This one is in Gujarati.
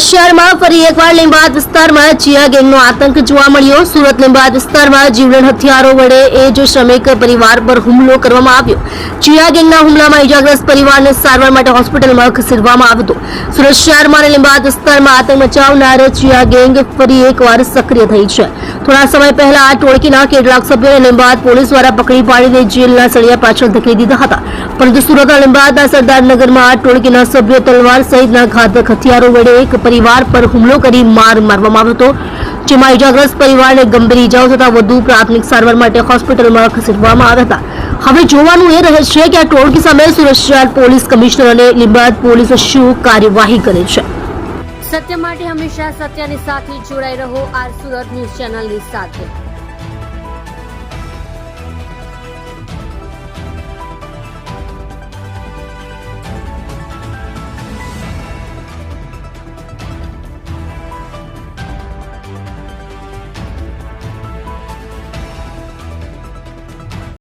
શહેરમાં ફરી એકવાર લીંબાદ વિસ્તારમાં ચિયા ગેંગનો આતંક જોવા મળ્યો. સુરત લીંબાદ વિસ્તારમાં જીવલેણ હથિયારો વડે એ જ શ્રમિક પરિવાર પર હુમલો કરવામાં આવ્યો. ચિયા ગેંગના હુમલામાં ઇજાગ્રસ્ત પરિવારને સારવાર માટે હોસ્પિટલમાં ખસેડવામાં આવ્યો હતો. સુરત અને લીંબાદ વિસ્તારમાં આતંક મચાવનાર ચિયા ગેંગ ફરી એકવાર સક્રિય થઈ છે. થોડા સમય પહેલા આ ટોળકીના કેટલાક સભ્યોને લીંબાદ પોલીસ દ્વારા પકડી પાડીને જેલના સળિયા પાછળ ધકેલી દીધા હતા. પરંતુ સુરતના લીંબાદના સરદારનગરમાં આ ટોળકીના સભ્યો તલવાર સહિતના ઘાતક હથિયારો વડે એક પરિવાર પર હુમલો કરી માર મારવામાં આવ્યો હતો, જેમાં ઇજાગ્રસ્ત પરિવારને ગંભીર ઇજાઓ થતા વધુ પ્રાથમિક સારવાર માટે હોસ્પિટલમાં ખસેડવામાં આવ્યા હતા. હવે જોવાનું એ રહે છે કે આ ટોળકી સામે સુરત પોલીસ કમિશનર અને લીંબાદ પોલીસ શું કાર્યવાહી કરે છે. સત્ય માટે હંમેશા સત્યની સાથે જોડાઈ રહો આર સુરત ન્યૂઝ ચેનલની સાથે.